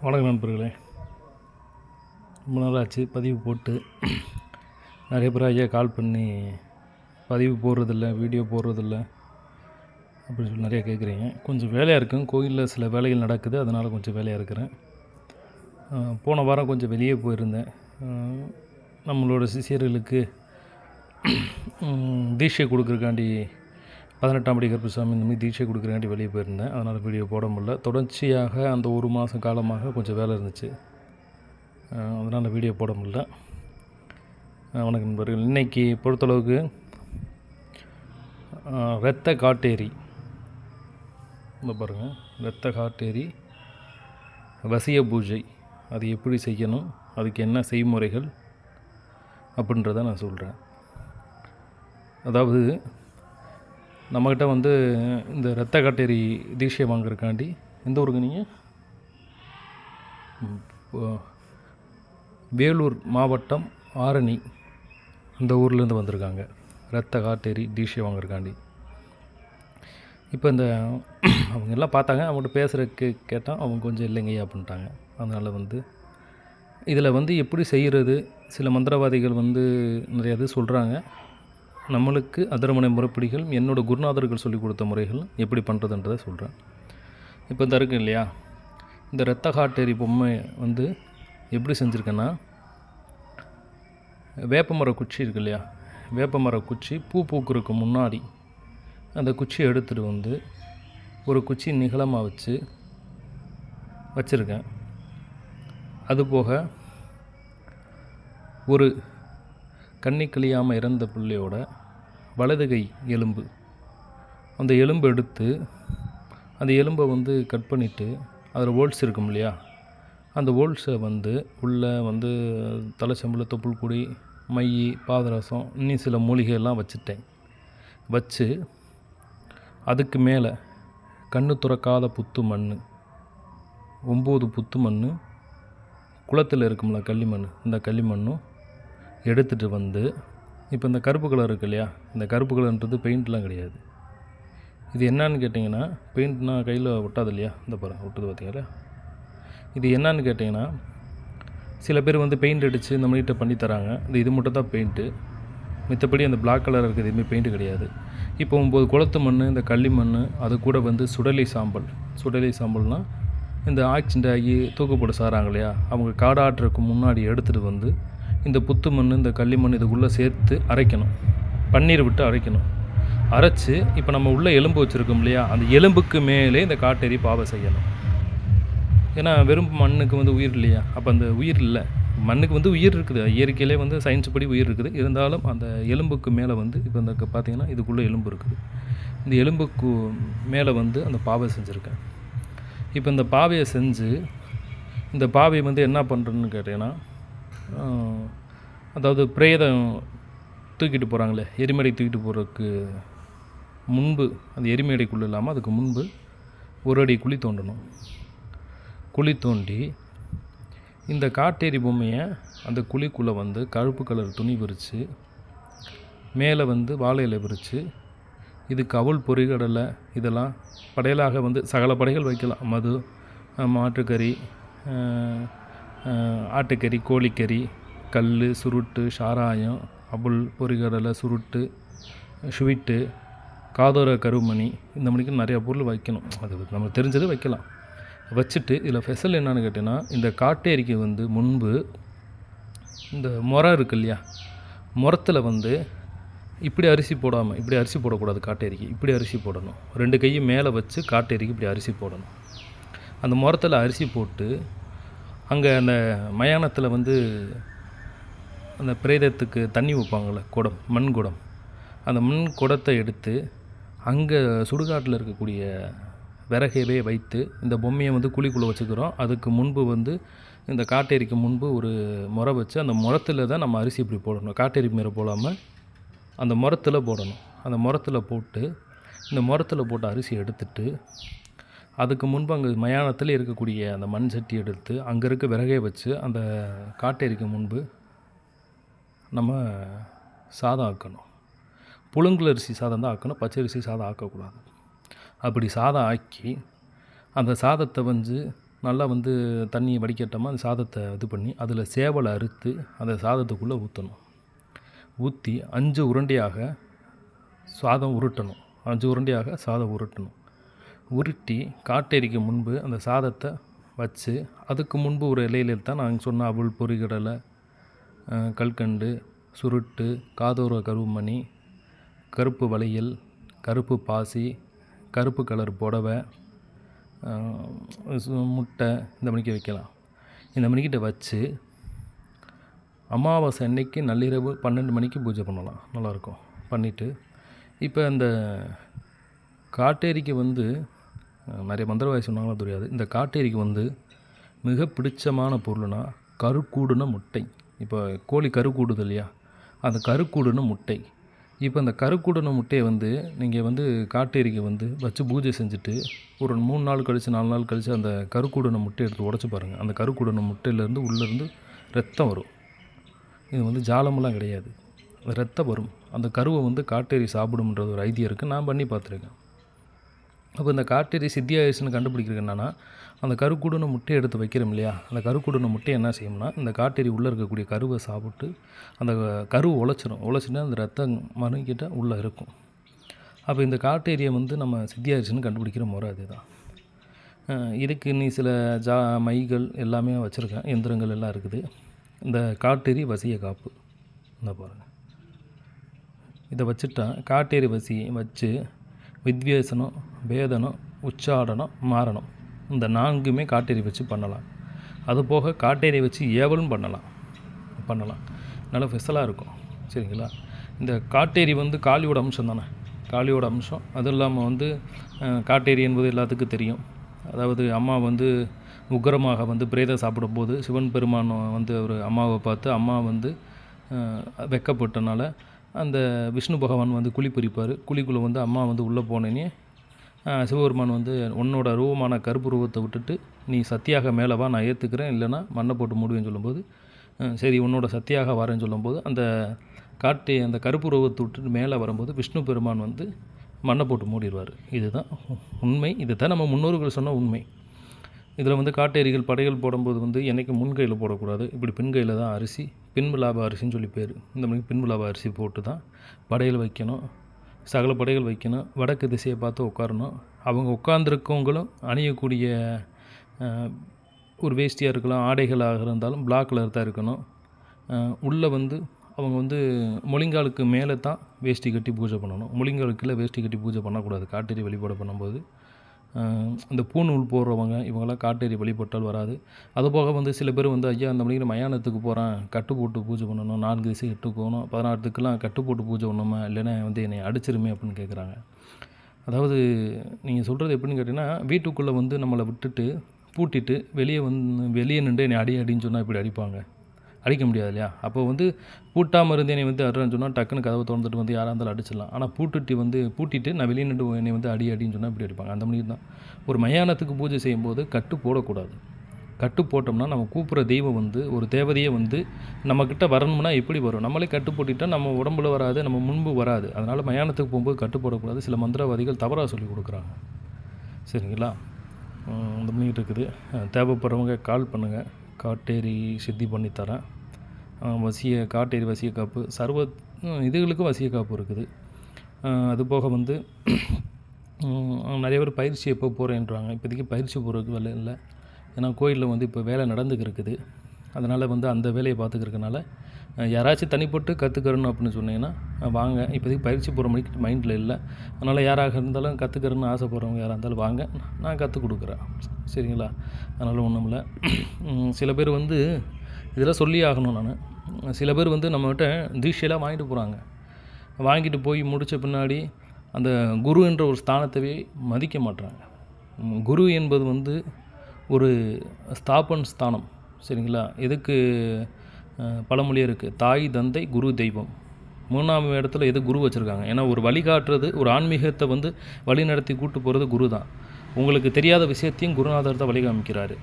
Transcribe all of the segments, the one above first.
வணக்கம் நண்பர்களே. ரொம்ப நாளாச்சு பதிவு போட்டு. நிறைய பேர் ஐயா கால் பண்ணி பதிவு போடுறதில்ல வீடியோ போடுறதில்ல. அப்படின்னு சொல்லி நிறையா கேட்குறீங்க. கொஞ்சம் வேலையாக இருக்கும். கோயிலில் சில வேலைகள் நடக்குது. அதனால் கொஞ்சம் வேலையாக இருக்கிறேன். போன வாரம் கொஞ்சம் வெளியே போயிருந்தேன். நம்மளோட சிசியர்களுக்கு தீட்சை கொடுக்குறக்காண்டி பதினெட்டாம் படி கருப்பசாமி இந்த மாதிரி தீட்சை கொடுக்குறக்காண்டி வெளியே போயிருந்தேன். அதனால் வீடியோ போட முடியல. தொடர்ச்சியாக அந்த ஒரு மாதம் காலமாக கொஞ்சம் வேலை இருந்துச்சு. அதனால் வீடியோ போட முடியல. வணக்கம் நண்பர்கள். இன்றைக்கி பொறுத்தளவுக்கு இரத்த காட்டேரி. இந்த பாருங்கள் இரத்த காட்டேரி வசிய பூஜை. அது எப்படி செய்யணும்? அதுக்கு என்ன செய்முறைகள்? அப்படின்றத நான் சொல்கிறேன் அதாவது நம்மக்கிட்ட வந்து இந்த இரத்த காட்டேரி தீட்சை வாங்குறதுக்காண்டி எந்த ஊருக்கு நீங்கள் வேலூர் மாவட்டம் ஆரணி அந்த ஊர்லேருந்து வந்திருக்காங்க. இரத்த காட்டேரி தீட்சை வாங்குறதுக்காண்டி இப்போ இந்த அவங்க எல்லாம் பார்த்தாங்க அவங்கள்ட்ட பேசுகிறதுக்கு கேட்டால் அவங்க கொஞ்சம் இல்லைங்கய்யா அப்படின்ட்டாங்க. அதனால் வந்து இதில் வந்து எப்படி செய்கிறது? சில மந்திரவாதிகள் வந்து நிறைய இது சொல்கிறாங்க நம்மளுக்கு அதர்மனை முறைப்படிகள் என்னோட குருநாதர்கள் சொல்லிக் கொடுத்த முறைகள் எப்படி பண்ணுறதுன்றதை சொல்கிறேன் இப்போ இந்த இருக்கு இல்லையா? இந்த ரத்த காட்டேரி பொம்மை வந்து எப்படி செஞ்சுருக்கேன்னா வேப்பமர குச்சி இருக்கு இல்லையா? வேப்பமர குச்சி பூ பூக்குறதுக்கு முன்னாடி அந்த குச்சியை எடுத்துகிட்டு வந்து ஒரு குச்சி நிகழமாக வச்சு வச்சுருக்கேன். அதுபோக ஒரு கண்ணி கழியாமல் இறந்த பிள்ளையோட வலது கை எலும்பு. அந்த எலும்பு எடுத்து அந்த எலும்பை வந்து கட் பண்ணிவிட்டு அதில் ஓல்ஸ் இருக்கும் இல்லையா? அந்த ஓல்ஸை வந்து உள்ளே வந்து தலைச்சம்பளம் தொப்புள் கொடி மை பாதரசம் இன்னும் சில மூலிகையெல்லாம் வச்சுட்டேன். வச்சு அதுக்கு மேலே கண்ணு துறக்காத புத்து மண் ஒம்பது புத்து மண் குளத்தில் இருக்கும்ல களிமண் இந்த களிமண்ணும் எடுத்துகிட்டு வந்து இப்போ இந்த கருப்பு கலர் இருக்கு இல்லையா? இந்த கருப்பு கலர்ன்றது பெயிண்ட்லாம் கிடையாது. இது என்னன்னு கேட்டிங்கன்னா பெயிண்ட்னா கையில் ஒட்டாது இல்லையா? இந்த பாருங்கள் ஒட்டுது பார்த்தீங்களா இது என்னன்னு கேட்டிங்கன்னா சில பேர் வந்து பெயிண்ட் அடித்து இந்த மாதிரிட்ட பண்ணி தராங்க. இது இது மட்டும் தான் பெயிண்ட்டு மித்தபடி அந்த பிளாக் கலர் இருக்குது எதுவுமே பெயிண்ட் கிடையாது. இப்போ ஒம்பது குளத்து மண் இந்த கள்ளி மண் அது கூட வந்து சுடலை சாம்பல். சுடலை சாம்பல்னால் இந்த ஆக்சிடென்ட் ஆகி தூக்கப்பட்டு சாராங்க இல்லையா? அவங்க காடாட்டுறதுக்கு முன்னாடி எடுத்துகிட்டு வந்து இந்த புத்து மண் இந்த களிமண் இதுக்குள்ளே சேர்த்து அரைக்கணும். பன்னீர் விட்டு அரைக்கணும். அரைச்சி இப்போ நம்ம உள்ளே எலும்பு வச்சுருக்கோம் இல்லையா? அந்த எலும்புக்கு மேலே இந்த காட்டேரி பாவை செய்யணும். ஏன்னா வெறும் மண்ணுக்கு வந்து உயிர் இல்லையா? அப்போ அந்த உயிர் இல்லை. மண்ணுக்கு வந்து உயிர் இருக்குது. இயற்கையிலே வந்து சயின்ஸ் படி உயிர் இருக்குது. இருந்தாலும் அந்த எலும்புக்கு மேலே வந்து இப்போ இந்த பார்த்திங்கன்னா இதுக்குள்ளே எலும்பு இருக்குது. இந்த எலும்புக்கு மேலே வந்து அந்த பாவை செஞ்சுருக்கேன். இப்போ இந்த பாவையை செஞ்சு இந்த பாவையை வந்து என்ன பண்ணுறேன்னு கேட்டிங்கன்னா அதாவது பிரேதம் தூக்கிட்டு போகிறாங்களே எரிமலை தூக்கிட்டு போகிறதுக்கு முன்பு அந்த எரிமேடைக்குள்ளே இல்லாமல் அதுக்கு முன்பு ஒரு அடி குழி தோண்டணும். குழி தோண்டி இந்த காட்டேரி பொம்மையை அந்த குழிக்குள்ளே வந்து கருப்பு கலர் துணி விரித்து மேலே வந்து வாழை இலை விரித்து இது கவுள் பொறிகடலை இதெல்லாம் படையலாக வந்து சகல படைகள் வைக்கலாம். மது மாட்டுக்கறி ஆட்டுக்கறி கோழிக்கறி கல் சுருட்டு சாராயம் அபுல் பொறிகடலை சுருட்டு ஸ்வீட்டு காதோர கருமணி இந்த மணிக்கு நிறையா பொருள் வைக்கணும். அது நமக்கு தெரிஞ்சது வைக்கலாம். வச்சுட்டு இதில் ஸ்பெஷல் என்னென்னு கேட்டிங்கன்னா இந்த காட்டேரிக்கு வந்து முன்பு இந்த முறை இருக்கு இல்லையா? முரத்தில் வந்து இப்படி அரிசி போடாமல் இப்படி அரிசி போடக்கூடாது காட்டேரிக்கு. இப்படி அரிசி போடணும். ரெண்டு கையும் மேலே வச்சு காட்டேரிக்கு இப்படி அரிசி போடணும். அந்த முரத்தில் அரிசி போட்டு அங்கே அந்த மயானத்தில் வந்து அந்த பிரேதத்துக்கு தண்ணி வைப்பாங்கள்ல குடம் மண் குடம். அந்த மண் குடத்தை எடுத்து அங்கே சுடுகாட்டில் இருக்கக்கூடிய விறகையவே வைத்து இந்த பொம்மையை வந்து குழிக்குள்ளே வச்சுக்கிறோம். அதுக்கு முன்பு வந்து இந்த காட்டேரிக்கு முன்பு ஒரு முறை வச்சு அந்த முறத்தில் தான் நம்ம அரிசி இப்படி போடணும். காட்டேரி மேலே போடாமல் அந்த முறத்தில் போடணும். அந்த முறத்தில் போட்டு இந்த முறத்தில் போட்டு அரிசி எடுத்துட்டு அதுக்கு முன்பு அங்கே மயானத்தில் இருக்கக்கூடிய அந்த மண் சட்டி எடுத்து அங்கே இருக்க விறகை வச்சு அந்த காட்டேரிக்கு முன்பு நம்ம சாதம் ஆக்கணும். புழுங்கல் அரிசி சாதம் தான் ஆக்கணும். பச்சரிசி சாதம் ஆக்கக்கூடாது. அப்படி சாதம் ஆக்கி அந்த சாதத்தை வந்து நல்லா வந்து தண்ணியை வடிக்கட்டமாக அந்த சாதத்தை இது பண்ணி அதில் சேவலை அறுத்து அந்த சாதத்துக்குள்ளே ஊற்றணும். ஊற்றி அஞ்சு உருண்டையாக சாதம் உருட்டணும். அஞ்சு உருண்டையாக சாதம் உருட்டணும். உருட்டி காட்டேரிக்கு முன்பு அந்த சாதத்தை வச்சு அதுக்கு முன்பு ஒரு இலையில தான் நாங்கள் சொன்ன அவள் பொறிகடலை கல்கண்டு சுருட்டு காதோர கருமணி கருப்பு வளையல் கருப்பு பாசி கருப்பு கலர் புடவை முட்டை இந்த மணிக்கு வைக்கலாம். இந்த மணிக்கிட்ட வச்சு அமாவாசை அன்னைக்கு நள்ளிரவு பன்னெண்டு மணிக்கு பூஜை பண்ணலாம். நல்லாயிருக்கும். பண்ணிவிட்டு இப்போ அந்த காட்டேரிக்கு வந்து நிறைய மந்திரவாதி சொன்னாங்களோ தெரியாது. இந்த காட்டேரிக்கு வந்து மிக பிடிச்சமான பொருள்னா கருக்கூடுன முட்டை. இப்போ கோழி கருக்கூடுது இல்லையா? அந்த கருக்கூடுன முட்டை. இப்போ அந்த கருக்கூடுன முட்டையை வந்து நீங்கள் வந்து காட்டேரிக்கு வந்து வச்சு பூஜை செஞ்சுட்டு ஒரு மூணு நாள் கழித்து நாலு நாள் கழித்து அந்த கருக்கூடுன முட்டையை எடுத்து உடச்சி பாருங்கள் அந்த கருக்கூடுன முட்டையிலேருந்து உள்ளேருந்து ரத்தம் வரும். இது வந்து ஜாலமெல்லாம் கிடையாது. ரத்தம் வரும். அந்த கருவை வந்து காட்டேரி சாப்பிடும்ன்றது ஒரு ஐதியம் இருக்குது நான் பண்ணி பார்த்துருக்கேன். அப்போ இந்த காட்டேரி சித்தியாயுஷன்னு கண்டுபிடிக்கிறது என்னென்னா அந்த கருக்கூடுன முட்டையை எடுத்து வைக்கிறோம் இல்லையா? அந்த கருக்கூடுன முட்டையை என்ன செய்யும்னா இந்த காட்டேரி உள்ளே இருக்கக்கூடிய கருவை சாப்பிட்டு அந்த கரு உழைச்சிடும் உழைச்சினா அந்த ரத்தம் மறுக்கிட்ட உள்ளே இருக்கும். அப்போ இந்த காட்டேரியை வந்து நம்ம சித்தியாயுஷன்னு கண்டுபிடிக்கிற முறை அதுதான். இதுக்கு நீ சில ஜா மைகள் எல்லாமே வச்சுருக்கேன். எந்திரங்கள் எல்லாம் இருக்குது. இந்த காட்டேரி வசிய காப்பு. இந்த பாருங்கள் இதை வச்சுட்டா காட்டேரி வசி வச்சு வித்வேசனம் பேதனம் உச்சாடனம் மாரணம் இந்த நான்குமே காட்டேரி வச்சு பண்ணலாம். அது போக காட்டேரி வச்சு ஏவலும் பண்ணலாம். பண்ணலாம். நல்லா ஃபெசலாக இருக்கும். சரிங்களா? இந்த காட்டேரி வந்து காளியோட அம்சம் தானே? காளியோட அம்சம். அதுவும் இல்லாமல் வந்து காட்டேரி என்பது எல்லாத்துக்கும் தெரியும். அதாவது அம்மா வந்து உக்கிரமாக வந்து பிரேதம் சாப்பிடும்போது சிவன் பெருமான் வந்து அவர் அம்மாவை பார்த்து அம்மா வந்து வெக்கப்பட்டனால அந்த விஷ்ணு பகவான் வந்து குழி பறிப்பார். குழிக்குள்ளே வந்து அம்மா வந்து உள்ளே போனேனே சிவபெருமான் வந்து உன்னோட ரூபமான கருப்பு ரூபத்தை விட்டுட்டு நீ சத்தியாக மேலே வா நான் ஏற்றுக்கிறேன் இல்லைன்னா மண்ணை போட்டு மூடுவேன்னு சொல்லும்போது சரி உன்னோட சத்தியாக வரேன்னு சொல்லும்போது அந்த காட்டு அந்த கருப்பு ரூபத்தை விட்டுட்டு மேலே வரும்போது விஷ்ணு பெருமான் வந்து மண்ணை போட்டு மூடிடுவார். இதுதான் உண்மை. இதுதான் நம்ம முன்னோர்கள் சொன்ன உண்மை. இதில் வந்து காட்டேரிகள் படைகள் போடும்போது வந்து என்னைக்கு முன்கையில் போடக்கூடாது. இப்படி பின்கையில் தான் அரிசி பின்புலாப அரிசின்னு சொல்லி பேர். இந்த மாதிரி பின்புலாப அரிசி போட்டு தான் படையல் வைக்கணும். சகல படைகள் வைக்கணும். வடக்கு திசையை பார்த்து உட்காரணும். அவங்க உட்காந்துருக்கவங்களும் அணியக்கூடிய ஒரு வேஷ்டியாக இருக்கலாம் ஆடைகளாக இருந்தாலும் பிளாக் கலர் தான் இருக்கணும். உள்ளே வந்து அவங்க வந்து மொழிங்காலுக்கு மேலே தான் வேஷ்டி கட்டி பூஜை பண்ணணும். முழங்காலுக்கு கீழே வேஷ்டி கட்டி பூஜை பண்ணக்கூடாது. காட்டேரி வழிபாடு பண்ணும்போது இந்த பூநூல் போடுறவங்க இவங்கெல்லாம் காட்டேரி வழிபட்டால் வராது. அதுபோக வந்து சில பேர் வந்து ஐயா அந்த மணிக்கு மயானத்துக்கு போகிறேன் கட்டு போட்டு பூஜை பண்ணணும். நான்கு திசை எட்டு போகணும் பதினாறுத்துக்கெல்லாம் கட்டு போட்டு பூஜை பண்ணணுமா? இல்லைன்னா வந்து என்னை அடிச்சிருமே அப்படின்னு கேட்குறாங்க அதாவது நீங்கள் சொல்கிறது எப்படின்னு கேட்டிங்கன்னா வீட்டுக்குள்ளே வந்து நம்மளை விட்டுட்டு பூட்டிட்டு வெளியே வந்து வெளியே நின்று என்னை அடி அடின்னு சொன்னால் இப்படி அடிப்பாங்க. அடிக்க முடியாது இல்லையா? அப்போ வந்து பூட்டாமல் இருந்து என்னை வந்து அடுறேன்னு சொன்னால் டக்குன்னு கதவை திறந்துட்டு வந்து யாராக இருந்தாலும் அடிச்சிடலாம். ஆனால் பூட்டுட்டு வந்து பூட்டிட்டு நான் வெளியே நின்று என்னை வந்து அடி அடின்னு சொன்னால் இப்படி அடிப்பாங்க. அந்த மாதிரி தான். ஒரு மயானத்துக்கு பூஜை செய்யும்போது கட்டு போடக்கூடாது. கட்டு போட்டோம்னா நம்ம கூப்பிட்ற தெய்வம் வந்து ஒரு தேவதையே வந்து நம்மக்கிட்ட வரணும்னா எப்படி வரும்? நம்மளே கட்டு போட்டுட்டால் நம்ம உடம்புல வராது நம்ம முன்பு வராது. அதனால் மயானத்துக்கு போகும்போது கட்டு போடக்கூடாது. சில மந்திரவாதிகள் தவறாக சொல்லி கொடுக்குறாங்க. சரிங்களா? இந்த பண்ணிகிட்டு இருக்குது. தேவைப்படுறவங்க கால் பண்ணுங்கள் காட்டேரி சித்தி பண்ணி தரேன். வசிய காட்டேரி வசிய காப்பு சர்வ இதுகளுக்கும் வசிய காப்பு இருக்குது. அதுபோக வந்து நிறைய பேர் பயிற்சி எப்போ போகிறேன்றாங்க இப்போதைக்கு பயிற்சி போகிறதுக்கு வேலை இல்லை. ஏன்னா கோயிலில் வந்து இப்போ வேலை நடந்துக்கு இருக்குது. அதனால் வந்து அந்த வேலையை பார்த்துக்கிறதுனால யாராச்சும் தனிப்பட்டு கற்றுக்கிறணும் அப்படின்னு சொன்னீங்கன்னா வாங்க. இப்போதைக்கு பயிற்சி போகிற மணிக்கு மைண்டில் இல்லை. அதனால் யாராக இருந்தாலும் கற்றுக்கிறன்னு ஆசைப்படுறவங்க யாராக இருந்தாலும் வாங்க. நான் கற்றுக் கொடுக்குறேன். சரிங்களா? அதனால் ஒன்றும் இல்லை. சில பேர் வந்து இதெல்லாம் சொல்லி ஆகணும் நான். சில பேர் வந்து நம்மகிட்ட தீட்சையெல்லாம் வாங்கிட்டு போகிறாங்க வாங்கிட்டு போய் முடித்த பின்னாடி அந்த குரு என்ற ஒரு ஸ்தானத்தவே மதிக்க மாட்றாங்க. குரு என்பது வந்து ஒரு ஸ்தாபன் ஸ்தானம் சரிங்களா? எதுக்கு பழமொழியாக பழமொழி இருக்குது தாய் தந்தை குரு தெய்வம். மூணாம் இடத்துல எது குரு வச்சுருக்காங்க? ஏன்னா ஒரு வழிகாட்டுறது ஒரு ஆன்மீகத்தை வந்து வழி நடத்தி கூட்டு போகிறது குரு தான் உங்களுக்கு தெரியாத விஷயத்தையும் குருநாதர் தான் வழி காமிக்கிறாரு.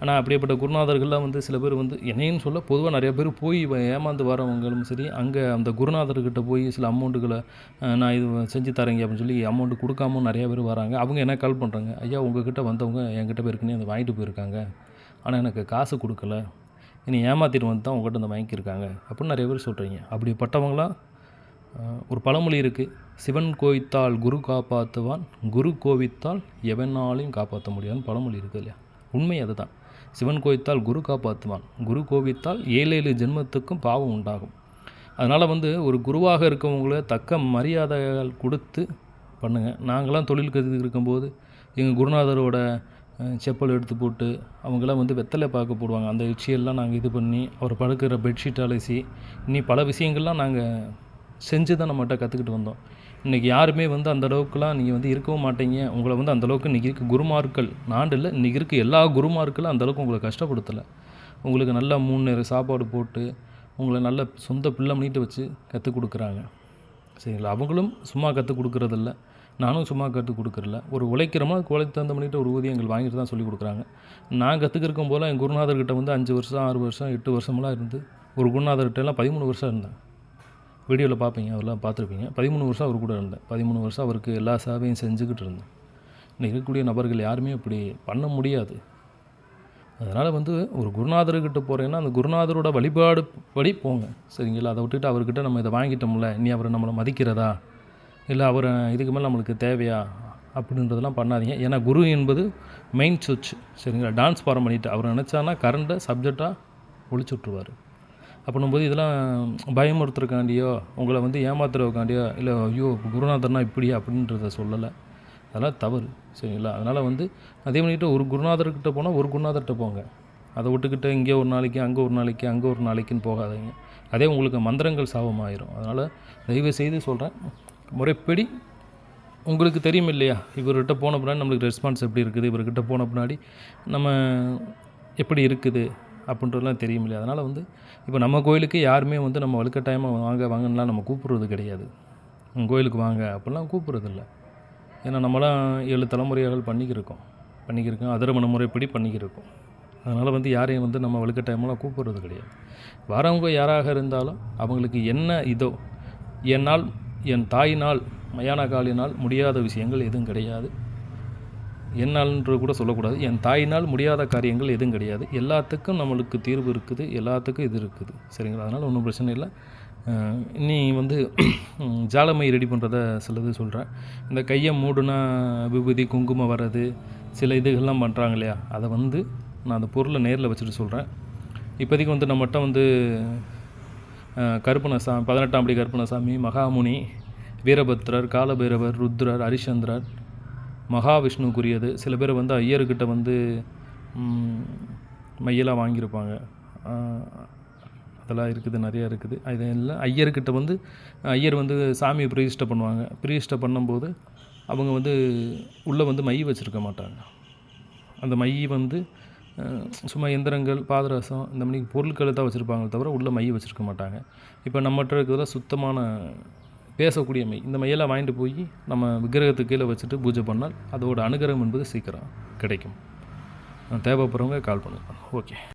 ஆனால் அப்படிப்பட்ட குருநாதர்கள்லாம் வந்து சில பேர் வந்து என்னையும் சொல்ல பொதுவாக நிறைய பேர் போய் ஏமாந்து வரவங்களும் சரி அங்கே அந்த குருநாதர்கிட்ட போய் சில அமௌண்ட்டுகளை நான் இது செஞ்சு தரேங்க அப்படின்னு சொல்லி அமௌண்ட் கொடுக்காம நிறைய பேர் வராங்க. அவங்க என்ன கால் பண்ணுறாங்க ஐயா உங்ககிட்ட வந்தவங்க என்கிட்ட போயிருக்குன்னு அதை வாங்கிட்டு போயிருக்காங்க. ஆனால் எனக்கு காசு கொடுக்கல. இனி ஏமாத்திட்டு வந்து தான் உங்கள்கிட்ட வந்து வாங்கியிருக்காங்க அப்படின்னு நிறைய பேர் சொல்கிறீங்க அப்படிப்பட்டவங்களாம் ஒரு பழமொழி இருக்குது சிவன் கோவித்தால் குரு காப்பாற்றுவான் குரு கோவித்தால் எவனாலையும் காப்பாற்ற முடியாதுன்னு பழமொழி இருக்குது இல்லையா? உண்மை அதுதான். சிவன் கோவித்தால் குரு காப்பாற்றுவான். குரு கோவித்தால் ஏழு ஏழு ஜென்மத்துக்கும் பாவம் உண்டாகும். அதனால் வந்து ஒரு குருவாக இருக்கவங்கள தக்க மரியாதைகள் கொடுத்து பண்ணுங்கள் நாங்களாம் தொழில் கருதி இருக்கும்போது எங்கள் குருநாதரோட செப்பல் எடுத்து போட்டு அவங்களாம் வந்து வெத்தலை பார்க்க போடுவாங்க. அந்த விஷயம்லாம் நாங்கள் இது பண்ணி அவர் படுக்கிற பெட்ஷீட் அலசி இன்னி பல விஷயங்கள்லாம் நாங்கள் செஞ்சு தான் நம்மகிட்ட கற்றுக்கிட்டு வந்தோம். இன்றைக்கி யாருமே வந்து அந்த அளவுக்குலாம் நீங்கள் வந்து இருக்கவும் மாட்டீங்க. உங்களை வந்து அந்த அளவுக்கு இன்றைக்கி இருக்க குருமார்கள். நாண்டு இல்லை இன்றைக்கி இருக்க எல்லா குருமார்களும் அந்தளவுக்கு உங்களை கஷ்டப்படுத்தலை. உங்களுக்கு நல்லா மூணு நேரம் சாப்பாடு போட்டு உங்களை நல்ல சொந்த பிள்ளை பண்ணிட்டு வச்சு கற்றுக் கொடுக்குறாங்க. சரிங்களா? அவங்களும் சும்மா கற்றுக் கொடுக்குறதில்ல. நானும் சும்மா கற்றுக் கொடுக்குறல ஒரு உழைக்கிறோமா உழைக்கு தகுந்த பண்ணிட்டு ஒரு ஊதியங்கள் வாங்கிட்டு தான் சொல்லி கொடுக்குறாங்க. நான் கற்றுக்கிறக்கும் போல என் குருநாதர்கிட்ட வந்து அஞ்சு வருஷம் ஆறு வருஷம் எட்டு வருஷமெல்லாம் இருந்து ஒரு குருநாதர்கிட்ட எல்லாம் பதிமூணு வருஷம் இருந்தேன். வீடியோவில் பார்ப்பீங்க அவரெலாம் பார்த்துருப்பீங்க. பதிமூணு வருஷம் அவர் கூட இருந்தேன். பதிமூணு வருஷம் அவருக்கு எல்லா சேவையும் செஞ்சுக்கிட்டு இருந்தேன். இன்னைக்கு இருக்கக்கூடிய நபர்கள் யாருமே இப்படி பண்ண முடியாது. அதனால் வந்து ஒரு குருநாதர்கிட்ட போகிறேன்னா அந்த குருநாதரோட வழிபாடு படி போங்க. சரிங்களா? அதை விட்டுட்டு அவர்கிட்ட நம்ம இதை வாங்கிட்டோம்ல இனி அவரை நம்மளை மதிக்கிறதா? இல்லை அவர் இதுக்கு மேலே நம்மளுக்கு தேவையா? அப்படின்றதெல்லாம் பண்ணாதீங்க. ஏன்னா குரு என்பது மெயின் சுவிட்ச் சரிங்களா? டான்ஸ் பாரம் பண்ணிட்டு அவர் நினச்சானா கரண்ட்டை சப்ஜெக்டாக ஒழிச்சு விட்ருவார் அப்படின்னும்போது இதெல்லாம் பயமுறுத்துறக்காண்டியோ உங்களை வந்து ஏமாத்துறதுக்காண்டியோ இல்லை ஐயோ குருநாதர்னா இப்படியா அப்படின்றத சொல்லலை. அதெல்லாம் தவறு சரிங்களா? அதனால் வந்து அதே பண்ணிட்டு ஒரு குருநாதர்கிட்ட போனால் ஒரு குருநாதர்கிட்ட போங்க. அதை விட்டுக்கிட்டு இங்கே ஒரு நாளைக்கு அங்கே ஒரு நாளைக்கு அங்கே ஒரு நாளைக்குன்னு போகாதீங்க. அதே உங்களுக்கு மந்திரங்கள் சாபமாயிரும். அதனால் தயவு செய்து சொல்கிறேன் முறைப்படி உங்களுக்கு தெரியும் இல்லையா? இவர்கிட்ட போன பின்னாடி நம்மளுக்கு ரெஸ்பான்ஸ் எப்படி இருக்குது? இவர்கிட்ட போன பின்னாடி நம்ம எப்படி இருக்குது? அப்படின்றதுலாம் தெரியும் இல்லையா அதனால் வந்து இப்போ நம்ம கோயிலுக்கு யாருமே வந்து நம்ம வலுக்கட்டாயமாக வாங்க வாங்கலாம் நம்ம கூப்பிட்றது கிடையாது. உங்கள் கோயிலுக்கு வாங்க அப்படிலாம் கூப்பிட்றதில்ல. ஏன்னா நம்மளாம் ஏழு தலைமுறைகள் பண்ணிக்கிருக்கோம். பண்ணிக்கிருக்கோம். அதர்மண முறைப்படி பண்ணிக்கிருக்கோம். அதனால் வந்து யாரையும் வந்து நம்ம வலுக்கட்டாயமெல்லாம் கூப்பிட்றது கிடையாது. வரவங்க யாராக இருந்தாலும் அவங்களுக்கு என்ன இதோ என்னால் என் தாயினால் மயான காலினால் முடியாத விஷயங்கள் எதுவும் கிடையாது. என்னால்ன்றது கூட சொல்லக்கூடாது. என் தாயினால் முடியாத காரியங்கள் எதுவும் கிடையாது. எல்லாத்துக்கும் நம்மளுக்கு தீர்வு இருக்குது. எல்லாத்துக்கும் இது இருக்குது. சரிங்களா? அதனால் ஒன்றும் பிரச்சனை இல்லை. நீ வந்து ஜாலமை ரெடி பண்ணுறத சிலது சொல்கிறேன் இந்த கையை மூடுனா விபூதி குங்குமம் வர்றது சில இதுகள்லாம் பண்ணுறாங்க இல்லையா? அதை வந்து நான் அந்த பொருளை நேரில் வச்சுட்டு சொல்கிறேன் இப்போதைக்கு வந்து நம்மகிட்ட வந்து கருப்பணசாமி பதினெட்டாம் படி கருப்பணசாமி மகாமுனி வீரபத்ரர் காலபைரவர் ருத்ரர் ஹரிச்சந்திரர் மகாவிஷ்ணுக்குரியது. சில பேர் வந்து ஐயர்கிட்ட வந்து மையலாக மையெல்லாம் வாங்கியிருப்பாங்க. அதெல்லாம் இருக்குது நிறையா இருக்குது. அது ஐயர்கிட்ட வந்து ஐயர் வந்து சாமியை பிரதிஷ்டை பண்ணுவாங்க. பிரதிஷ்டை பண்ணும்போது அவங்க வந்து உள்ளே வந்து மை வச்சுருக்க மாட்டாங்க. அந்த மை வந்து சும்மா எந்திரங்கள் பாதரசம் இந்த மாதிரி பொருட்களை தான் வச்சுருப்பாங்களே தவிர உள்ளே மை வச்சுருக்க மாட்டாங்க. இப்போ நம்மகிட்ட இருக்கிறதுல சுத்தமான பேசக்கூடிய மை இந்த மையெல்லாம் வாங்கிட்டு போய் நம்ம விக்கிரகத்துக்கு கீழே வச்சுட்டு பூஜை பண்ணால் அதோட அனுகிரகம் என்பது சீக்கிரம் கிடைக்கும். தேவைப்படுறவங்க கால் பண்ணுங்கள் ஓகே